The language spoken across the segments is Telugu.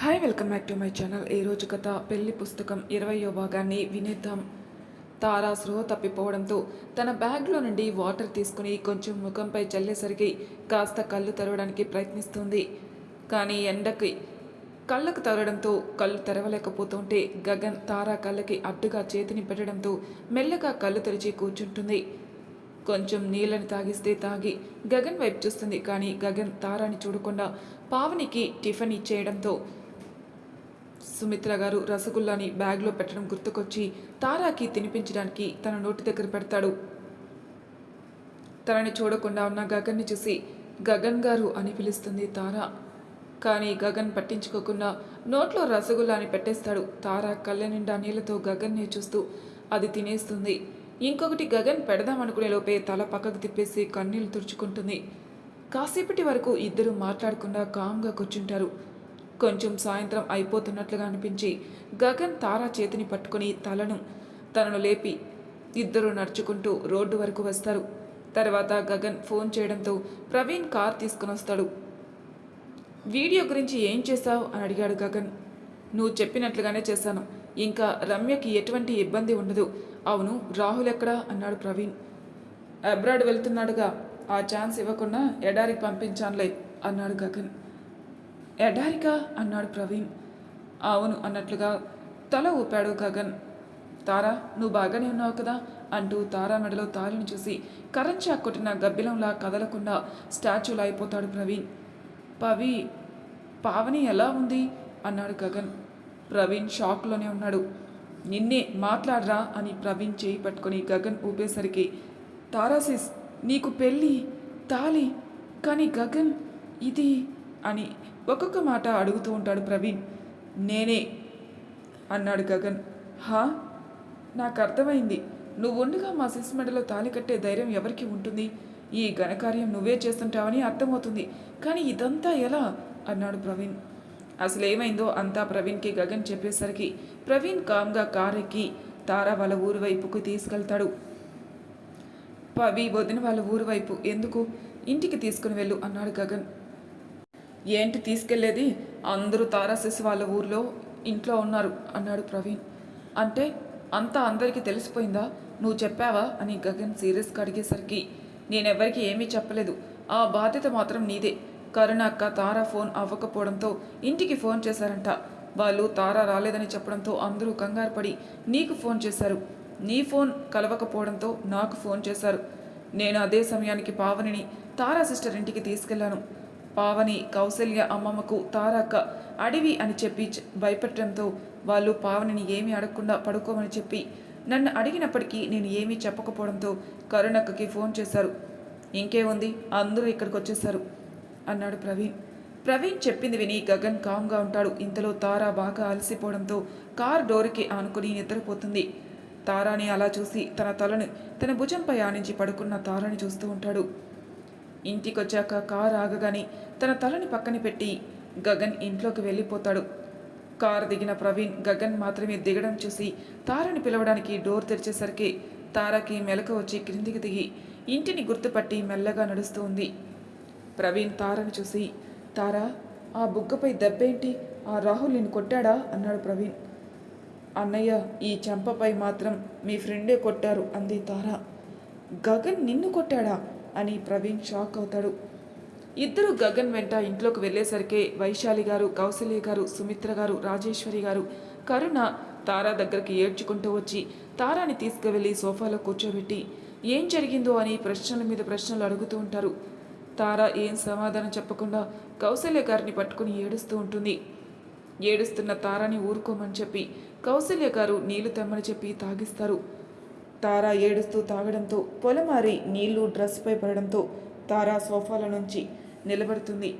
Hi welcome back to my channel. ఈ రోజు కథ పెళ్ళి పుస్తకం ఇరవయో భాగాన్ని వినేద్దాం. తారా స్రోహ తప్పిపోవడంతో తన బ్యాగ్లో నుండి వాటర్ తీసుకుని కొంచెం ముఖంపై చల్లేసరికి కాస్త కళ్ళు తెరవడానికి ప్రయత్నిస్తుంది. కానీ ఎండకి కళ్ళకు తరవడంతో కళ్ళు తెరవలేకపోతుంటే గగన్ తారా కళ్ళకి అడ్డుగా చేతిని పెట్టడంతో మెల్లగా కళ్ళు తెరిచి కూర్చుంటుంది. కొంచెం నీళ్ళని తాగిస్తే తాగి గగన్ వైపు చూస్తుంది. కానీ గగన్ తారాని చూడకుండా పావనికి టిఫిన్ ఇచ్చేయడంతో సుమిత్ర గారు రసగుల్లాని బ్యాగ్లో పెట్టడం గుర్తుకొచ్చి తారాకి తినిపించడానికి తన నోటి దగ్గర పెడతాడు. తనని చూడకుండా ఉన్న గగన్ని చూసి గగన్ గారు అని పిలుస్తుంది తారా. కానీ గగన్ పట్టించుకోకుండా నోట్లో రసగుల్లాని పెట్టేస్తాడు. తారా కళ్ళ నిండా నీళ్ళతో గగన్ని చూస్తూ అది తినేస్తుంది. ఇంకొకటి గగన్ పెడదామనుకునే లోపే తల పక్కకు తిప్పేసి కన్నీళ్ళు తుడుచుకుంటుంది. కాసేపటి వరకు ఇద్దరు మాట్లాడకుండా కామ్గా కూర్చుంటారు. కొంచెం సాయంత్రం అయిపోతున్నట్లుగా అనిపించి గగన్ తారా చేతిని పట్టుకుని తలను తనను లేపి ఇద్దరు నడుచుకుంటూ రోడ్డు వరకు వస్తారు. తర్వాత గగన్ ఫోన్ చేయడంతో ప్రవీణ్ కార్ తీసుకుని వస్తాడు. వీడియో గురించి ఏం చేశావు? అని అడిగాడు గగన్. నువ్వు చెప్పినట్లుగానే చేశాను. ఇంకా రమ్యకి ఎటువంటి ఇబ్బంది ఉండదు. అవును రాహుల్ ఎక్కడా? అన్నాడు ప్రవీణ్. అబ్రాడ్ వెళ్తున్నాడుగా. ఆ ఛాన్స్ ఇవ్వకుండా ఎడారికి పంపించానులే అన్నాడు గగన్. ఎడారికా అన్నాడు ప్రవీణ్. అవును అన్నట్లుగా తల ఊపాడు గగన్. తారా నువ్వు బాగానే ఉన్నావు కదా? అంటూ తారా మెడలో తాళిని చూసి కరెంట్ షాక్ కొట్టిన గబ్బిలంలా కదలకుండా స్టాచ్యూలా అయిపోతాడు ప్రవీణ్. పవి పావని ఎలా ఉంది? అన్నాడు గగన్. ప్రవీణ్ షాక్లోనే ఉన్నాడు. నిన్నే మాట్లాడరా అని ప్రవీణ్ చేయి పట్టుకొని గగన్ ఊపేసరికి తారాసిస్ నీకు పెళ్ళి తాలి కానీ గగన్ ఇది అని ఒక్కొక్క మాట అడుగుతూ ఉంటాడు ప్రవీణ్. నేనే అన్నాడు గగన్. హా? నాకు అర్థమైంది. నువ్వు ఉండగా మా సిస్ మెడలో తాళి కట్టే ధైర్యం ఎవరికి ఉంటుంది? ఈ ఘనకార్యం నువ్వే చేస్తుంటావని అర్థమవుతుంది. కానీ ఇదంతా ఎలా? అన్నాడు ప్రవీణ్. అసలేమైందో అంతా ప్రవీణ్కి గగన్ చెప్పేసరికి ప్రవీణ్ కామ్గా కారెక్కి తారా వాళ్ళ ఊరు వైపుకు తీసుకెళ్తాడు. పవి వదిన వాళ్ళ ఊరు వైపు. ఎందుకు? ఇంటికి తీసుకుని వెళ్ళు అన్నాడు గగన్. ఏంటి తీసుకెళ్ళేది అందరూ తారాశిస్ వాళ్ళ ఊర్లో ఇంట్లో ఉన్నారు అన్నాడు ప్రవీణ్. అంటే అంతా అందరికీ తెలిసిపోయిందా? నువ్వు చెప్పావా? అని గగన్ సీరియస్గా అడిగేసరికి నేనెవరికి ఏమీ చెప్పలేదు. ఆ బాధ్యత మాత్రం నీదే. కరుణ అక్క తారా ఫోన్ అవ్వకపోవడంతో ఇంటికి ఫోన్ చేశారంట. వాళ్ళు తారా రాలేదని చెప్పడంతో అందరూ కంగారు పడి నీకు ఫోన్ చేశారు. నీ ఫోన్ కలవకపోవడంతో నాకు ఫోన్ చేశారు. నేను అదే సమయానికి పావనిని తారా సిస్టర్ ఇంటికి తీసుకెళ్ళాను పావని కౌసల్య అమ్మమ్మకు తారక్క అడవి అని చెప్పి భయపెట్టడంతో వాళ్ళు పావనిని ఏమీ అడగకుండా పడుకోమని చెప్పి నన్ను అడిగినప్పటికీ నేను ఏమీ చెప్పకపోవడంతో కరుణక్కకి ఫోన్ చేశారు. ఇంకే ఉంది అందరూ ఇక్కడికి వచ్చేసారు అన్నాడు ప్రవీణ్. ప్రవీణ్ చెప్పింది విని గగన్ కామ్గా ఉంటాడు. ఇంతలో తారా బాగా అలసిపోవడంతో కార్ డోర్కి ఆనుకుని నిద్రపోతుంది. తారాని అలా చూసి తన తలను తన భుజంపై ఆనించి పడుకున్న తారాని చూస్తూ ఉంటాడు. ఇంటికొచ్చాక కారు ఆగగానే తన తలని పక్కన పెట్టి గగన్ ఇంట్లోకి వెళ్ళిపోతాడు. కారు దిగిన ప్రవీణ్ గగన్ మాత్రమే దిగడం చూసి తారని పిలవడానికి డోర్ తెరిచేసరికి తారకి మెలక వచ్చి క్రిందికి దిగి ఇంటిని గుర్తుపట్టి మెల్లగా నడుస్తూ ఉంది. ప్రవీణ్ తారని చూసి తారా ఆ బుగ్గపై దెబ్బేంటి? ఆ రాహుల్ నిన్ను కొట్టాడా? అన్నాడు ప్రవీణ్. అన్నయ్య ఈ చెంపపై మాత్రం మీ ఫ్రెండే కొట్టారు అంది తార. గగన్ నిన్ను కొట్టాడా? అని ప్రవీణ్ షాక్ అవుతాడు. ఇద్దరు గగన్ వెంట ఇంట్లోకి వెళ్ళేసరికి వైశాలి గారు కౌసల్య గారు సుమిత్ర గారు రాజేశ్వరి గారు కరుణ తారా దగ్గరికి ఏడ్చుకుంటూ వచ్చి తారాని తీసుకువెళ్ళి సోఫాలో కూర్చోబెట్టి ఏం జరిగిందో అని ప్రశ్నల మీద ప్రశ్నలు అడుగుతూ ఉంటారు. తారా ఏం సమాధానం చెప్పకుండా కౌసల్య గారిని పట్టుకుని ఏడుస్తూ ఉంటుంది. ఏడుస్తున్న తారాని ఊరుకోమని చెప్పి కౌసల్య గారు నీళ్ళు తెమ్మని చెప్పి తాగిస్తారు. తారా ఏడుస్తూ తాగడంతో పొలమారి నీళ్ళు డ్రెస్పై పడడంతో తారా సోఫాల నుంచి నిలబడుతుంది.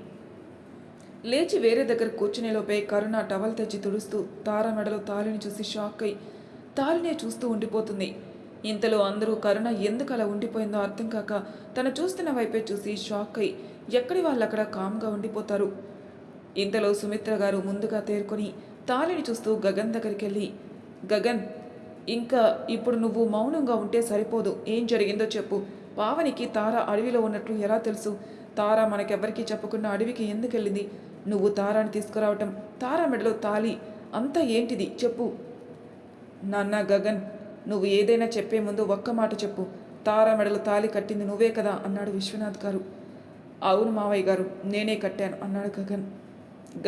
లేచి వేరే దగ్గర కూర్చునేలోపే కరుణ టవల్ తెచ్చి తుడుస్తూ తార మెడలో తాలిని చూసి షాక్ అయి తాలినే చూస్తూ ఉండిపోతుంది. ఇంతలో అందరూ కరుణ ఎందుకు అలా ఉండిపోయిందో అర్థం కాక తను చూస్తున్న వైపే చూసి షాక్ అయి ఎక్కడి వాళ్ళు అక్కడ కామ్గా ఉండిపోతారు. ఇంతలో సుమిత్ర గారు ముందుగా తేరుకొని తాలిని చూస్తూ గగన్ దగ్గరికి వెళ్ళి గగన్ ఇంకా ఇప్పుడు నువ్వు మౌనంగా ఉంటే సరిపోదు. ఏం జరిగిందో చెప్పు. పావనికి తార అడవిలో ఉన్నట్లు ఎలా తెలుసు? తార మనకెవ్వరికీ చెప్పకుండా అడవికి ఎందుకు వెళ్ళింది నువ్వు తారాని తీసుకురావటం తారా మెడలో తాలి అంతా ఏంటిది? చెప్పు. నాన్న గగన్ నువ్వు ఏదైనా చెప్పే ముందు ఒక్క మాట చెప్పు. తారా మెడలో తాలి కట్టింది నువ్వే కదా? అన్నాడు విశ్వనాథ్ గారు. అవును మావయ్య గారు నేనే కట్టాను అన్నాడు గగన్.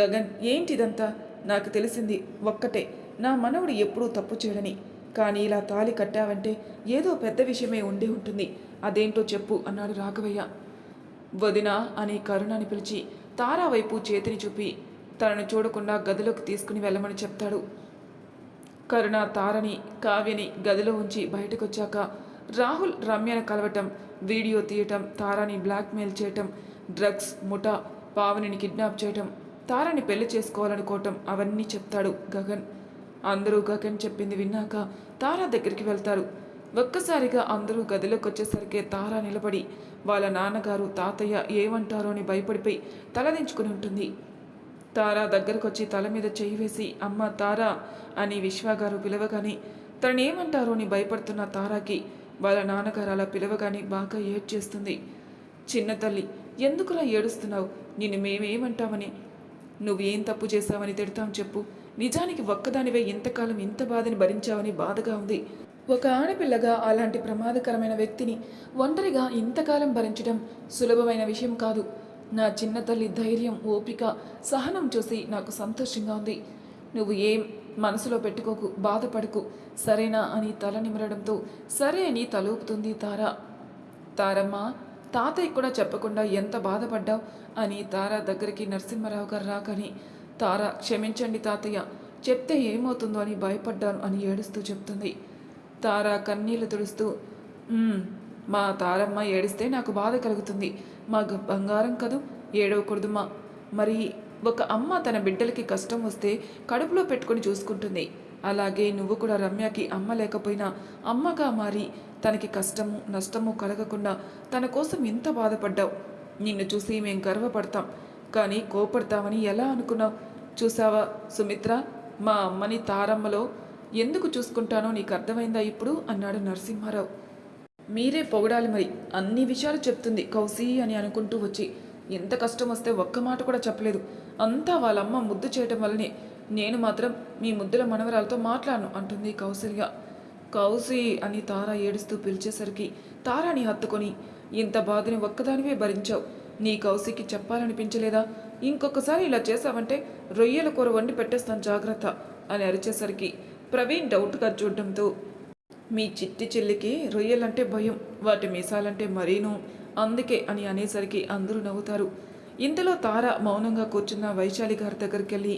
గగన్ ఏంటిదంతా? నాకు తెలిసింది ఒక్కటే. నా మనవడు ఎప్పుడూ తప్పు చేయడని. కానీ ఇలా తాలి కట్టావంటే ఏదో పెద్ద విషయమే ఉండి ఉంటుంది. అదేంటో చెప్పు అన్నాడు రాఘవయ్య. వదిన అని కరుణని పిలిచి తారా వైపు చేతిని చూపి తనను చూడకుండా గదిలోకి తీసుకుని వెళ్ళమని చెప్తాడు. కరుణ తారని కావ్యని గదిలో ఉంచి బయటకొచ్చాక రాహుల్ రమ్యను కలవటం వీడియో తీయటం తారాని బ్లాక్మెయిల్ చేయటం డ్రగ్స్ ముఠా పావనిని కిడ్నాప్ చేయటం తారని పెళ్ళి చేసుకోవాలనుకోవటం అవన్నీ చెప్తాడు గగన్. అందరూ గగన్ చెప్పింది విన్నాక తారా దగ్గరికి వెళ్తారు. ఒక్కసారిగా అందరూ గదిలోకి వచ్చేసరికి తారా నిలబడి వాళ్ళ నాన్నగారు తాతయ్య ఏమంటారో అని భయపడిపోయి తలదించుకుని ఉంటుంది. తారా దగ్గరకొచ్చి తల మీద చేయి వేసి అమ్మ తారా అని విశ్వగారు పిలవగానే తననేమంటారో అని భయపడుతున్న తారాకి? వాళ్ళ నాన్నగారు అలా పిలవగానే బాగా ఏడ్చేస్తుంది. చిన్న తల్లి ఎందుకులా ఏడుస్తున్నావు? నిన్ను మేమేమంటామని? నువ్వేం తప్పు చేశావని తిడతాం చెప్పు. నిజానికి ఒక్కదానివే ఇంతకాలం ఇంత బాధని భరించావని బాధగా ఉంది. ఒక ఆడపిల్లగా అలాంటి ప్రమాదకరమైన వ్యక్తిని ఒంటరిగా ఇంతకాలం భరించడం సులభమైన విషయం కాదు. నా చిన్న తల్లి ధైర్యం ఓపిక సహనం చూసి నాకు సంతోషంగా ఉంది. నువ్వు ఏం మనసులో పెట్టుకోకు బాధపడకు. సరేనా అని తల నిమరడంతో సరే అని తలూపుతుంది తారా. తారమ్మ తాతయ్య కూడా చెప్పకుండా ఎంత బాధపడ్డావు అని తారా దగ్గరికి నరసింహారావు గారు రాకని తార క్షమించండి తాతయ్య. చెప్తే ఏమవుతుందో అని భయపడ్డాను అని ఏడుస్తూ చెప్తుంది. తార కన్నీళ్ళు తుడుస్తూ మా తారమ్మ ఏడిస్తే నాకు బాధ కలుగుతుంది. మా బంగారం కదూ? ఏడవకూడదుమా? మరి ఒక అమ్మ తన బిడ్డలకి కష్టం వస్తే కడుపులో పెట్టుకొని చూసుకుంటుంది. అలాగే నువ్వు కూడా రమ్యకి అమ్మ లేకపోయినా అమ్మగా మారి తనకి కష్టము నష్టము కలగకుండా తన కోసం ఎంత బాధపడ్డావు. నిన్ను చూసి మేం గర్వపడతాం. కానీ కోపడతామని ఎలా అనుకున్నావు? చూసావా సుమిత్ర? మా అమ్మని తారమ్మలో ఎందుకు చూసుకుంటానో నీకు అర్థమైందా ఇప్పుడు? అన్నాడు నరసింహారావు. మీరే పొగడాలి మరి. అన్ని విషయాలు చెప్తుంది కౌసి అని అనుకుంటూ వచ్చి. ఎంత కష్టం వస్తే ఒక్క మాట కూడా చెప్పలేదు. అంతా వాళ్ళమ్మ ముద్దు చేయటం వల్లనే నేను మాత్రం మీ ముద్దుల మనవరాలతో మాట్లాడను అంటుంది కౌసల్య కౌసి అని తార ఏడుస్తూ పిలిచేసరికి తారాని హత్తుకొని ఇంత బాధని ఒక్కదానివే భరించావు. నీ కౌసికి చెప్పాలనిపించలేదా? ఇంకొకసారి ఇలా చేసావంటే రొయ్యల కూర వండి పెట్టేస్తాను జాగ్రత్త అని అరిచేసరికి ప్రవీణ్ డౌట్గా చూడడంతో మీ చిట్టి చెల్లికి రొయ్యలంటే భయం వాటి మీసాలంటే మరీను అందుకే అని అనేసరికి అందరూ నవ్వుతారు. ఇంతలో తార మౌనంగా కూర్చున్న వైశాలి గారి దగ్గరికి వెళ్ళి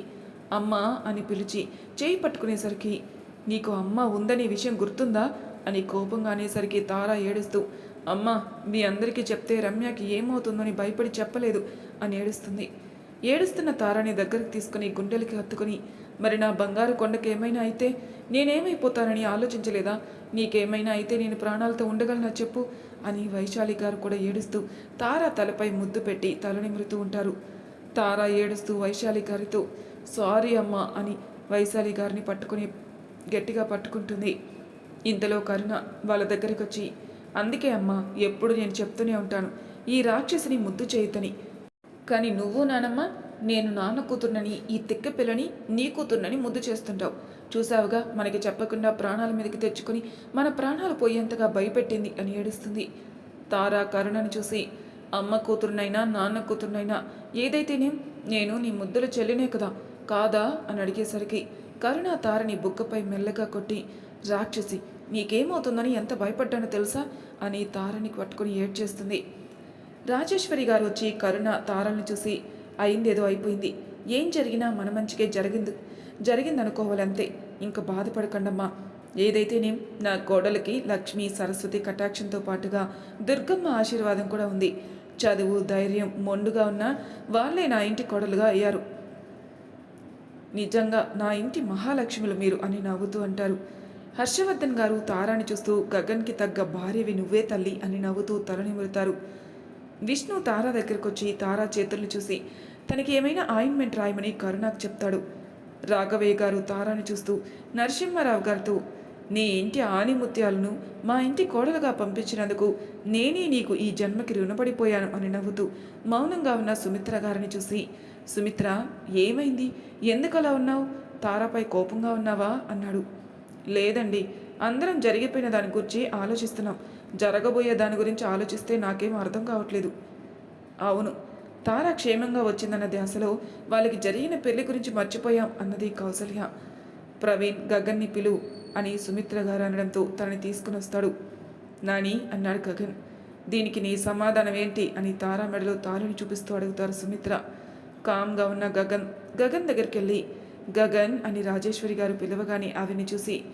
అమ్మ అని పిలిచి చేయి పట్టుకునేసరికి నీకు అమ్మ ఉందనే విషయం గుర్తుందా అని కోపంగా అనేసరికి తార ఏడుస్తూ అమ్మ మీ అందరికీ చెప్తే రమ్యకి ఏమవుతుందని భయపడి చెప్పలేదు అని ఏడుస్తుంది. ఏడుస్తున్న తారాని దగ్గరికి తీసుకుని గుండెలకి హత్తుకుని మరి నా బంగారు కొండకి ఏమైనా అయితే నేనేమైపోతానని ఆలోచించలేదా? నీకేమైనా అయితే నేను ప్రాణాలతో ఉండగలనా చెప్పు అని వైశాలి గారు కూడా ఏడుస్తూ తారా తలపై ముద్దు పెట్టి తల నిమురుతూ ఉంటారు. తారా ఏడుస్తూ వైశాలి గారితో సారీ అమ్మా అని వైశాలి గారిని పట్టుకుని గట్టిగా పట్టుకుంటుంది. ఇంతలో కరుణ వాళ్ళ దగ్గరికి వచ్చి అందుకే అమ్మా ఎప్పుడు నేను చెప్తూనే ఉంటాను. ఈ రాక్షసిని ముద్దు చేయతని కానీ నువ్వు నానమ్మ నేను నాన్న కూతుర్నని ఈ తిక్క పిల్లని నీ కూతుర్నని ముద్దు చేస్తుంటావు. చూసావుగా మనకి చెప్పకుండా ప్రాణాల మీదకి తెచ్చుకుని మన ప్రాణాలు పోయేంతగా భయపెట్టింది అని ఏడుస్తుంది. తారా కరుణని చూసి అమ్మ కూతురునైనా నాన్న కూతురునైనా ఏదైతేనేం నేను నీ ముద్దుల చెల్లినే కదా కాదా? అని అడిగేసరికి కరుణ తారని బుక్కపై మెల్లగా కొట్టి రాక్షసి నీకేమవుతుందని ఎంత భయపడ్డానో తెలుసా? అని తారని పట్టుకుని ఏడ్చేస్తుంది. రాజేశ్వరి గారు వచ్చి కరుణ తారల్ని చూసి అయిందేదో అయిపోయింది. ఏం జరిగినా మన మంచికే జరిగింది. జరిగిందనుకోవాలంతే. ఇంక బాధపడకండమ్మా. ఏదైతేనేం నా కోడలకి లక్ష్మి సరస్వతి కటాక్షంతో పాటుగా దుర్గమ్మ ఆశీర్వాదం కూడా ఉంది. చదువు ధైర్యం మొండుగా ఉన్న వాళ్ళే నా ఇంటి కోడలుగా అయ్యారు. నిజంగా నా ఇంటి మహాలక్ష్ములు మీరు అని నవ్వుతూ అంటారు. హర్షవర్ధన్ గారు తారాని చూస్తూ గగన్కి తగ్గ భార్యవి నువ్వే తల్లి అని నవ్వుతూ తలనిమురుతారు. విష్ణు తారా దగ్గరకు వచ్చి తారా చేతుల్ని చూసి తనకి ఏమైనా ఆయింట్మెంట్ రాయమని కరుణాకు చెప్తాడు. రాఘవయ్య గారు తారాని చూస్తూ నరసింహారావు గారితో నీ ఇంటి ఆనిముత్యాలను మా ఇంటి కోడలుగా పంపించినందుకు నేనే నీకు ఈ జన్మకి రుణపడిపోయాను అని నవ్వుతూ మౌనంగా ఉన్న సుమిత్ర గారిని చూసి సుమిత్ర ఏమైంది? ఎందుకు అలా ఉన్నావు? తారాపై కోపంగా ఉన్నావా? అన్నాడు. లేదండి అందరం జరిగిపోయిన దాని గురించి ఆలోచిస్తున్నాం. జరగబోయే దాని గురించి ఆలోచిస్తే నాకేం అర్థం కావట్లేదు. అవును తార క్షేమంగా వచ్చిందన్న ధ్యాసలో వాళ్ళకి జరిగిన పెళ్ళి గురించి మర్చిపోయాం అన్నది కౌసల్య. ప్రవీణ్ గగన్ని పిలు అని సుమిత్ర గారు అనడంతో తనని తీసుకుని వస్తాడు. నాని అన్నాడు గగన్. దీనికి నీ సమాధానం ఏంటి అని తారా మెడలో తాళిని చూపిస్తూ అడుగుతారు సుమిత్ర. కామ్గా ఉన్న గగన్ గగన్ దగ్గరికి వెళ్ళి గగన్ అని రాజేశ్వరి గారు పిలవగానే ఆవిని చూసి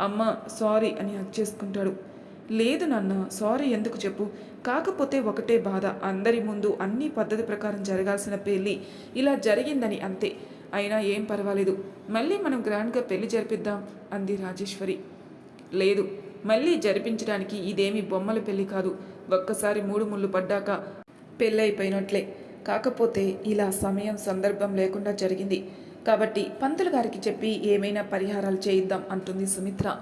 అమ్మ సారీ అని హక్ చేసుకుంటాడు. లేదు నాన్న సారీ ఎందుకు చెప్పు. కాకపోతే ఒకటే బాధ అందరి ముందు అన్ని పద్ధతి ప్రకారం జరగాల్సిన పెళ్ళి ఇలా జరిగిందని అంతే. అయినా ఏం పర్వాలేదు. మళ్ళీ మనం గ్రాండ్గా పెళ్ళి జరిపిద్దాం అంది రాజేశ్వరి. లేదు మళ్ళీ జరిపించడానికి ఇదేమీ బొమ్మల పెళ్ళి కాదు. ఒక్కసారి మూడు ముళ్ళు పడ్డాక పెళ్ళైపోయినట్లే కాకపోతే ఇలా సమయం సందర్భం లేకుండా జరిగింది. కాబట్టి పంతులు గారికి చెప్పి ఏమైనా పరిహారాలు చేయిద్దాం అంటుంది సుమిత్ర.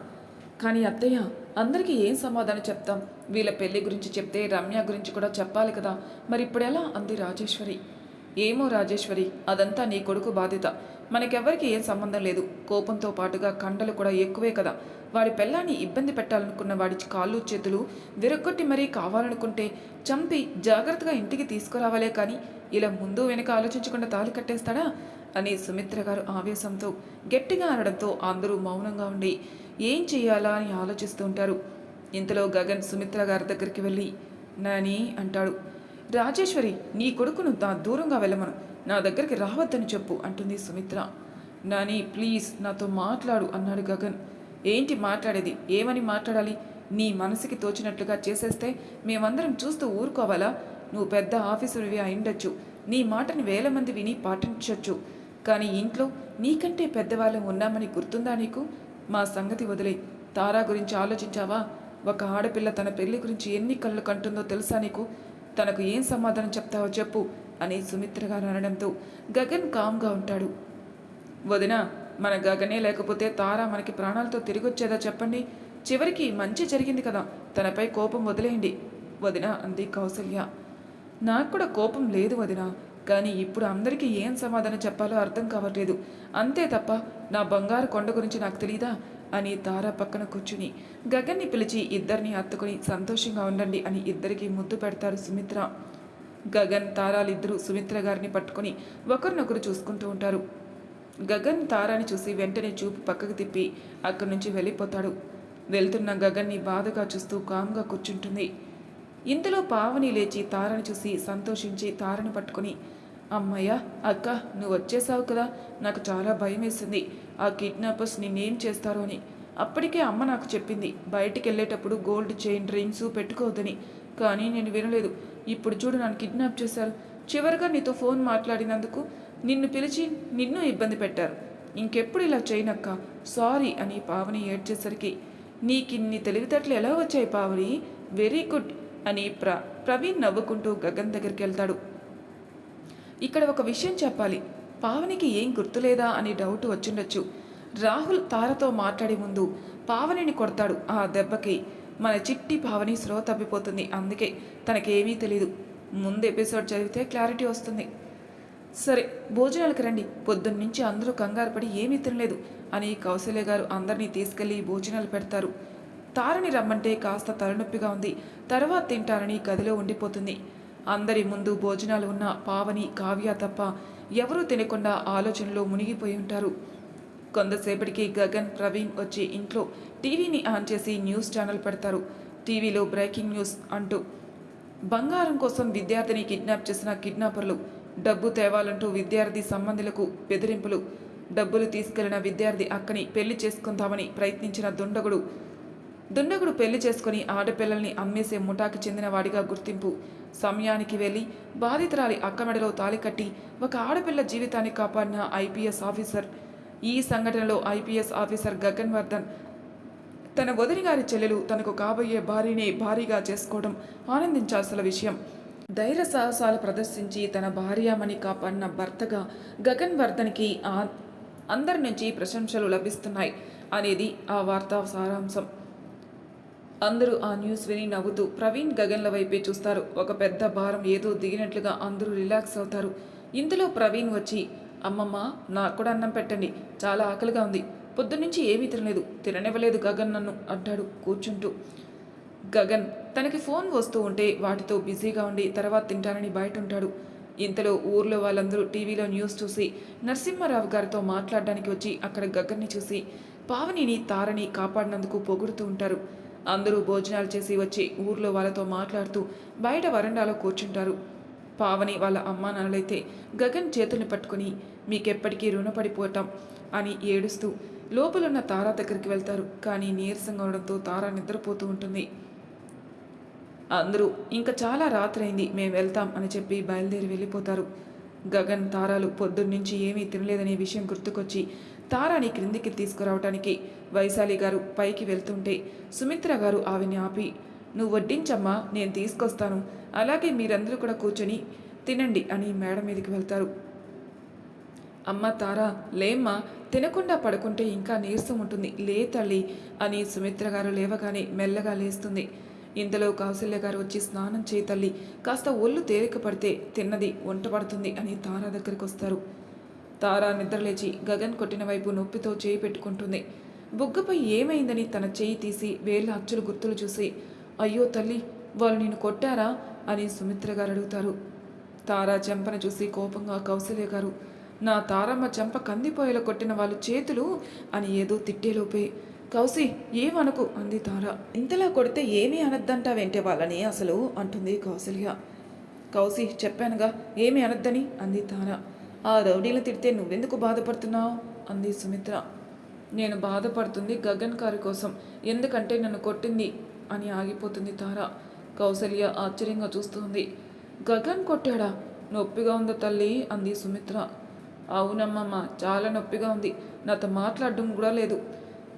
కానీ అత్తయ్య అందరికీ ఏం సమాధానం చెప్తాం? వీళ్ళ పెళ్ళి గురించి చెప్తే రమ్య గురించి కూడా చెప్పాలి కదా. మరి ఇప్పుడెలా? అంది రాజేశ్వరి. ఏమో రాజేశ్వరి అదంతా నీ కొడుకు బాధ్యత. మనకెవ్వరికి ఏం సంబంధం లేదు. కోపంతో పాటుగా కండలు కూడా ఎక్కువే కదా. వాడి పెళ్ళాన్ని ఇబ్బంది పెట్టాలనుకున్న వాడి కాళ్ళు చేతులు విరగొట్టి మరీ కావాలనుకుంటే చంపి జాగ్రత్తగా ఇంటికి తీసుకురావాలే కానీ ఇలా ముందు వెనక ఆలోచించకుండా తాళి కట్టేస్తాడా? అని సుమిత్ర గారు ఆవేశంతో గట్టిగా అనడంతో అందరూ మౌనంగా ఉండి ఏం చేయాలా అని ఆలోచిస్తూ ఉంటారు. ఇంతలో గగన్ సుమిత్ర గారి దగ్గరికి వెళ్ళి నాని అంటాడు. రాజేశ్వరి నీ కొడుకును దా దూరంగా వెళ్ళమను. నా దగ్గరికి రావద్దని చెప్పు అంటుంది సుమిత్ర. నాని ప్లీజ్ నాతో మాట్లాడు అన్నాడు గగన్. ఏంటి మాట్లాడేది? ఏమని మాట్లాడాలి? నీ మనసుకి తోచినట్లుగా చేసేస్తే మేమందరం చూస్తూ ఊరుకోవాలా? నువ్వు పెద్ద ఆఫీసర్వి అయిండొచ్చు నీ మాటని వేల మంది విని పాటించవచ్చు కానీ ఇంట్లో నీకంటే పెద్దవాళ్ళం ఉన్నామని గుర్తుందా నీకు? మా సంగతి వదిలే. తారా గురించి ఆలోచించావా? ఒక ఆడపిల్ల తన పెళ్ళి గురించి ఎన్ని కళ్ళు కంటుందో తెలుసా నీకు? తనకు ఏం సమాధానం చెప్తావో చెప్పు అని సుమిత్ర గారు అనడంతో గగన్ కామ్గా ఉంటాడు. వదిన మన గగనే లేకపోతే తారా మనకి ప్రాణాలతో తిరిగొచ్చేదా చెప్పండి? చివరికి మంచి జరిగింది కదా. తనపై కోపం వదిలేయండి. వదిన అంది కౌసల్య. నాకు కూడా కోపం లేదు వదిన. కానీ ఇప్పుడు అందరికీ ఏం సమాధానం చెప్పాలో అర్థం కావట్లేదు. అంతే తప్ప నా బంగారు కొండ గురించి నాకు తెలీదా? అని తారా పక్కన కూర్చుని గగన్ని పిలిచి ఇద్దరిని హత్తుకుని సంతోషంగా ఉండండి అని ఇద్దరికీ ముద్దు పెడతారు సుమిత్ర. గగన్ తారాలిద్దరూ సుమిత్ర గారిని పట్టుకొని ఒకరినొకరు చూసుకుంటూ ఉంటారు. గగన్ తారాని చూసి వెంటనే చూపు పక్కకు తిప్పి అక్కడి నుంచి వెళ్ళిపోతాడు. వెళ్తున్న గగన్ని బాధగా చూస్తూ కామ్గా కూర్చుంటుంది. ఇంతలో పావని లేచి తారని చూసి సంతోషించి తారని పట్టుకుని అమ్మయ్య అక్క నువ్వు వచ్చేసావు కదా నాకు చాలా భయం వేసింది ఆ కిడ్నాపర్స్ నిన్నేం చేస్తారో అని. అప్పటికే అమ్మ నాకు చెప్పింది బయటికి వెళ్ళేటప్పుడు గోల్డ్ చైన్ రింగ్స్ పెట్టుకోవద్దని. కానీ నేను వినలేదు. ఇప్పుడు చూడు నన్ను కిడ్నాప్ చేశారు. చివరిగా నీతో ఫోన్ మాట్లాడినందుకు నిన్ను పిలిచి నిన్ను ఇబ్బంది పెట్టారు. ఇంకెప్పుడు ఇలా చేయనక్క సారీ అని పావని ఏడ్చేసరికి నీకిన్ని తెలివితేటలు ఎలా వచ్చాయి పావని? Very good. అని ప్ర ప్రవీణ్ నవ్వుకుంటూ గగన్ దగ్గరికి వెళ్తాడు. ఇక్కడ ఒక విషయం చెప్పాలి. పావనికి ఏం గుర్తులేదా అని డౌట్ వచ్చిండొచ్చు. రాహుల్ తారతో మాట్లాడే ముందు పావనిని కొడతాడు ఆ దెబ్బకి. మన చిట్టి పావని స్లో తప్పిపోతుంది. అందుకే తనకేమీ తెలీదు. ముందు ఎపిసోడ్ చదివితే క్లారిటీ వస్తుంది. సరే భోజనాలకు రండి. పొద్దున్న నుంచి అందరూ కంగారు పడి ఏమీ తినలేదు అని కౌశల్య గారు అందరినీ తీసుకెళ్ళి భోజనాలు పెడతారు. తారని రమ్మంటే కాస్త తలనొప్పిగా ఉంది. తర్వాత తింటారని గదిలో ఉండిపోతుంది. అందరి ముందు భోజనాలు ఉన్న పావని కావ్య తప్ప ఎవరూ తినకుండా ఆలోచనలో మునిగిపోయి ఉంటారు. కొంతసేపటికి గగన్ ప్రవీణ్ వచ్చి ఇంట్లో టీవీని ఆన్ చేసి న్యూస్ ఛానల్ పెడతారు. టీవీలో బ్రేకింగ్ న్యూస్ అంటూ బంగారం కోసం విద్యార్థిని కిడ్నాప్ చేసిన కిడ్నాపర్లు డబ్బు తేవాలంటూ విద్యార్థి సంబంధులకు బెదిరింపులు. డబ్బులు తీసుకెళ్ళిన విద్యార్థి అక్కని పెళ్ళి చేసుకుందామని ప్రయత్నించిన దుండగుడు దుండగుడు పెళ్ళి చేసుకుని ఆడపిల్లల్ని అమ్మేసే ముఠాకి చెందిన వాడిగా గుర్తింపు. సమయానికి వెళ్ళి బాధితురాలి అక్కమెడలో తాలి కట్టి ఒక ఆడపిల్ల జీవితాన్ని కాపాడిన ఐపీఎస్ ఆఫీసర్. ఈ సంఘటనలో ఐపీఎస్ ఆఫీసర్ గగన్ వర్ధన్ తన వదిలి గారి చెల్లెలు తనకు కాబోయే భార్యని భారీగా చేసుకోవడం ఆనందించాల్సిన విషయం. ధైర్య సాహసాలు ప్రదర్శించి తన భార్యామణి కాపాడిన భర్తగా గగన్ వర్ధన్కి అందరి నుంచి ప్రశంసలు లభిస్తున్నాయి అనేది ఆ వార్తా సారాంశం. అందరూ ఆ న్యూస్ విని నవ్వుతూ ప్రవీణ్ గగన్ల వైపే చూస్తారు. ఒక పెద్ద భారం ఏదో దిగినట్లుగా అందరూ రిలాక్స్ అవుతారు. ఇంతలో ప్రవీణ్ వచ్చి అమ్మమ్మ నాకు కూడా అన్నం పెట్టండి. చాలా ఆకలిగా ఉంది. పొద్దున్నుంచి ఏమీ తినలేదు. తిననివ్వలేదు గగన్ నన్ను అంటాడు కూర్చుంటూ. గగన్ తనకి ఫోన్ వస్తూ ఉంటే వాటితో బిజీగా ఉండి తర్వాత తింటానని బయట ఉంటాడు ఇంతలో ఊర్లో వాళ్ళందరూ టీవీలో న్యూస్ చూసి నరసింహారావు గారితో మాట్లాడడానికి వచ్చి అక్కడ గగన్ని చూసి పావనిని తారని కాపాడినందుకు పొగుడుతూ ఉంటారు. అందరూ భోజనాలు చేసి వచ్చి ఊర్లో వాళ్ళతో మాట్లాడుతూ బయట వరండాలో కూర్చుంటారు. పావని వాళ్ళ అమ్మా నాన్నలైతే గగన్ చేతుల్ని పట్టుకుని మీకెప్పటికీ రుణపడిపోతాం అని ఏడుస్తూ లోపలున్న తార దగ్గరికి వెళ్తారు. కానీ నీరసంగా ఉండడంతో తారా నిద్రపోతూ ఉంటుంది. అందరూ ఇంకా చాలా రాత్రైంది మేము వెళ్తాం అని చెప్పి బయలుదేరి వెళ్ళిపోతారు. గగన్ తారాలు పొద్దున్నుంచి ఏమీ తినలేదనే విషయం గుర్తుకొచ్చి తారాని క్రిందికి తీసుకురావటానికి వైశాలి గారు పైకి వెళ్తుంటే సుమిత్ర గారు ఆవిని ఆపి నువ్వు వడ్డించమ్మా నేను తీసుకొస్తాను. అలాగే మీరందరూ కూడా కూర్చొని తినండి అని మేడ మీదకి వెళ్తారు. అమ్మ తారా లేమ్మా తినకుండా పడుకుంటే ఇంకా నీరసం ఉంటుంది. లే తల్లి అని సుమిత్ర గారు లేవగానే మెల్లగా లేస్తుంది. ఇంతలో కౌశల్య గారు వచ్చి స్నానం చేయి తల్లి. కాస్త ఒళ్ళు తేలిక పడితే తిన్నది వంట పడుతుంది అని తారా దగ్గరికి వస్తారు. తారా నిద్రలేచి గగన్ కొట్టిన వైపు నొప్పితో చేయి పెట్టుకుంటుంది. బుగ్గపై ఏమైందని తన చేయి తీసి వేళ్ళ అచ్చులు గుర్తులు చూసి అయ్యో తల్లి వాళ్ళు నేను కొట్టారా? అని సుమిత్ర గారు అడుగుతారు. తారా చెంపను చూసి కోపంగా కౌశల్య గారు నా తారమ్మ చెంప కందిపోయేలా కొట్టిన వాళ్ళు చేతులు అని ఏదో తిట్టేలోపే కౌసి ఏమనకు? అంది తార. ఇంతలా కొడితే ఏమీ అనద్దంటావేంటే వాళ్ళని అసలు? అంటుంది కౌసల్య కౌసి చెప్పానుగా ఏమీ అనద్దని? అంది తార. ఆ రౌడీలు తిడితే నువ్వెందుకు బాధపడుతున్నావు? అంది సుమిత్ర. నేను బాధపడుతుంది గగన్ కారు కోసం. ఎందుకంటే నన్ను కొట్టింది అని ఆగిపోతుంది తార. కౌసల్య ఆశ్చర్యంగా చూస్తుంది. గగన్ కొట్టాడా? నొప్పిగా ఉందా తల్లి? అంది సుమిత్ర. అవునమ్మమ్మ చాలా నొప్పిగా ఉంది. నాతో మాట్లాడడం కూడా లేదు.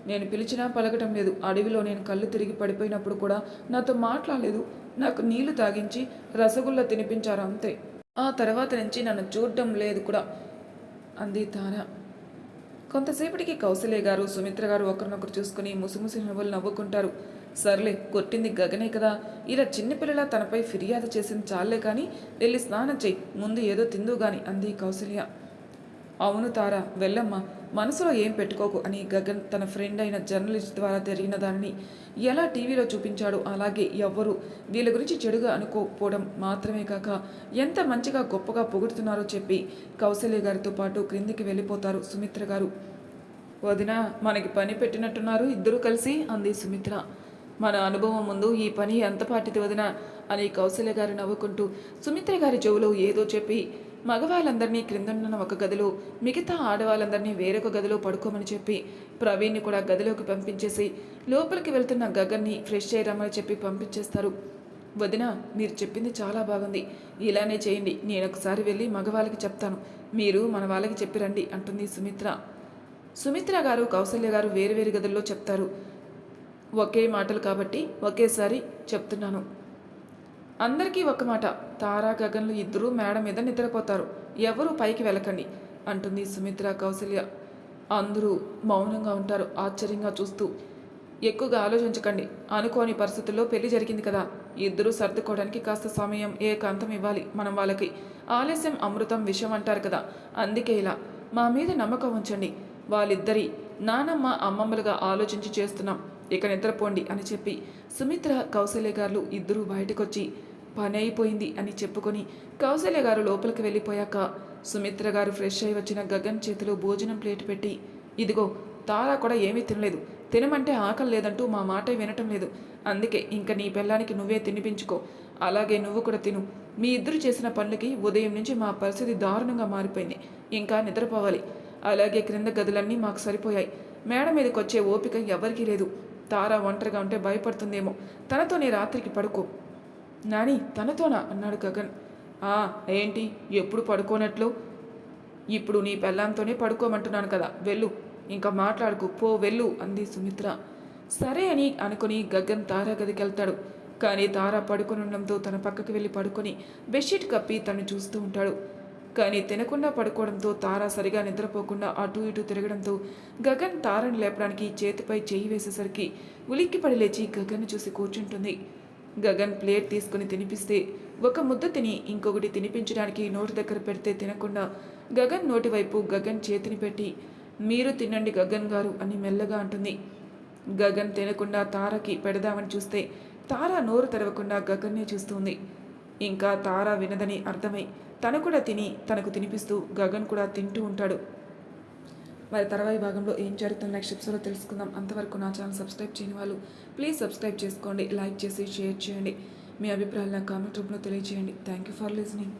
నేను పిలిచినా పలకటం లేదు. అడవిలో నేను కళ్ళు తిరిగి పడిపోయినప్పుడు కూడా నాతో మాట్లాడలేదు. నాకు నీళ్ళు తాగించి రసగుల్లా తినిపించారు అంతే. ఆ తర్వాత నుంచి నన్ను చూడడం లేదు కూడా అంది తారా. కొంతసేపటికి కౌశల్య గారు సుమిత్ర గారు ఒకరినొకరు చూసుకుని ముసిముసి నవ్వులు నవ్వుకుంటారు. సర్లే కొట్టింది గగనే కదా. ఇలా చిన్నపిల్లల తనపై ఫిర్యాదు చేసింది చాలే కానీ వెళ్ళి స్నానం చెయ్యి ముందు ఏదో తిందు గాని అంది కౌశల్య. అవును తారా వెళ్ళమ్మా. మనసులో ఏం పెట్టుకోకు అని గగన్ తన ఫ్రెండ్ అయిన జర్నలిస్ట్ ద్వారా జరిగిన దానిని ఎలా టీవీలో చూపించాడో అలాగే ఎవ్వరు? వీళ్ళ గురించి చెడుగా అనుకోకపోవడం మాత్రమే కాక ఎంత మంచిగా గొప్పగా పొగుడుతున్నారో చెప్పి కౌశల్య గారితో పాటు క్రిందికి వెళ్ళిపోతారు సుమిత్ర గారు. వదిన మనకి పని పెట్టినట్టున్నారు ఇద్దరు కలిసి అంది సుమిత్ర. మన అనుభవం ముందు ఈ పని ఎంత పాటిది వదిన అని కౌశల్య గారు నవ్వుకుంటూ సుమిత్ర గారి చెవులో ఏదో చెప్పి మగవాళ్ళందరినీ క్రిందన్న ఒక గదిలో మిగతా ఆడవాళ్ళందరినీ వేరొక గదిలో పడుకోమని చెప్పి ప్రవీణ్ని కూడా గదిలోకి పంపించేసి లోపలికి వెళ్తున్న గగన్ని ఫ్రెష్ చేయరమ్మని చెప్పి పంపించేస్తారు. వదిన మీరు చెప్పింది చాలా బాగుంది. ఇలానే చేయండి. నేను ఒకసారి వెళ్ళి మగవాళ్ళకి చెప్తాను. మీరు మన వాళ్ళకి చెప్పిరండి అంటుంది సుమిత్ర. సుమిత్ర గారు కౌసల్య గారు వేరువేరు గదుల్లో చెప్తారు. ఒకే మాటలు కాబట్టి ఒకేసారి చెప్తున్నాను. అందరికీ ఒక మాట తారా గగన్లు ఇద్దరూ మేడ మీద నిద్రపోతారు. ఎవరూ పైకి వెళ్ళకండి అంటుంది సుమిత్ర కౌసల్య అందరూ మౌనంగా ఉంటారు ఆశ్చర్యంగా చూస్తూ. ఎక్కువగా ఆలోచించకండి అనుకోని పరిస్థితుల్లో పెళ్ళి జరిగింది కదా. ఇద్దరూ సర్దుకోవడానికి కాస్త సమయం ఏకాంతం ఇవ్వాలి మనం వాళ్ళకి. ఆలస్యం అమృతం విషయం అంటారు కదా. అందుకే ఇలా మా మీద నమ్మకం ఉంచండి. వాళ్ళిద్దరి నానమ్మ అమ్మమ్మలుగా ఆలోచించి చేస్తున్నాం. ఇక నిద్రపోండి అని చెప్పి సుమిత్ర కౌశల్య గారు ఇద్దరూ బయటకొచ్చి పని అయిపోయింది అని చెప్పుకొని కౌశల్య గారు లోపలికి వెళ్ళిపోయాక సుమిత్ర గారు ఫ్రెష్ అయి వచ్చిన గగన్ చేతిలో భోజనం ప్లేట్ పెట్టి ఇదిగో తారా కూడా ఏమీ తినలేదు. తినమంటే ఆకలి లేదంటూ మా మాట వినటం లేదు. అందుకే ఇంక నీ పెళ్ళానికి నువ్వే తినిపించుకో. అలాగే నువ్వు కూడా తిను. మీ ఇద్దరు చేసిన పనులకి ఉదయం నుంచి మా పరిస్థితి దారుణంగా మారిపోయింది. ఇంకా నిద్రపోవాలి. అలాగే క్రింద గదులన్నీ మాకు సరిపోయాయి. మేడ మీదకి వచ్చే ఓపిక ఎవరికీ లేదు. తారా ఒంటరిగా ఉంటే భయపడుతుందేమో. తనతో నీ రాత్రికి పడుకో. నాని తనతోనా? అన్నాడు గగన్. ఆ ఏంటి? ఎప్పుడు పడుకోనట్లు? ఇప్పుడు నీ పెళ్ళాంతోనే పడుకోమంటున్నాను కదా. వెళ్ళు. ఇంకా మాట్లాడుకు. పో వెళ్ళు అంది సుమిత్ర. సరే అని అనుకుని గగన్ తారా గదికి వెళ్తాడు. కానీ తార పడుకుని ఉండడంతో తన పక్కకి వెళ్ళి పడుకొని బెడ్షీట్ కప్పి తను చూస్తూ ఉంటాడు. కానీ తినకుండా పడుకోవడంతో తార సరిగా నిద్రపోకుండా అటు ఇటు తిరగడంతో గగన్ తారని లేపడానికి చేతిపై చేయి వేసేసరికి ఉలిక్కిపడి లేచి గగన్ చూసి కూర్చుంటుంది. గగన్ ప్లేట్ తీసుకుని తినిపిస్తే ఒక ముద్ద తిని ఇంకొకటి తినిపించడానికి నోటి దగ్గర పెడితే తినకుండా గగన్ నోటి వైపు గగన్ చేతిని పెట్టి మీరు తినండి గగన్ గారు అని మెల్లగా అంటుంది. గగన్ తినకుండా తారకి పెడదామని చూస్తే తార నోరు తెరవకుండా గగన్నే చూస్తుంది. ఇంకా తార వినదని అర్థమై తను కూడా తిని తనకు తినిపిస్తూ గగన్ కూడా తింటూ ఉంటాడు. మరి తర్వాయి భాగంలో ఏం జరుగుతుంది నెక్స్ట్ ఎపిసోడ్లో తెలుసుకుందాం. అంతవరకు నా ఛానల్ సబ్స్క్రైబ్ చేయని వాళ్ళు ప్లీజ్ సబ్స్క్రైబ్ చేసుకోండి లైక్ చేసి షేర్ చేయండి. మీ అభిప్రాయాలను కామెంట్ రూపంలో తెలియజేయండి. Thank you for listening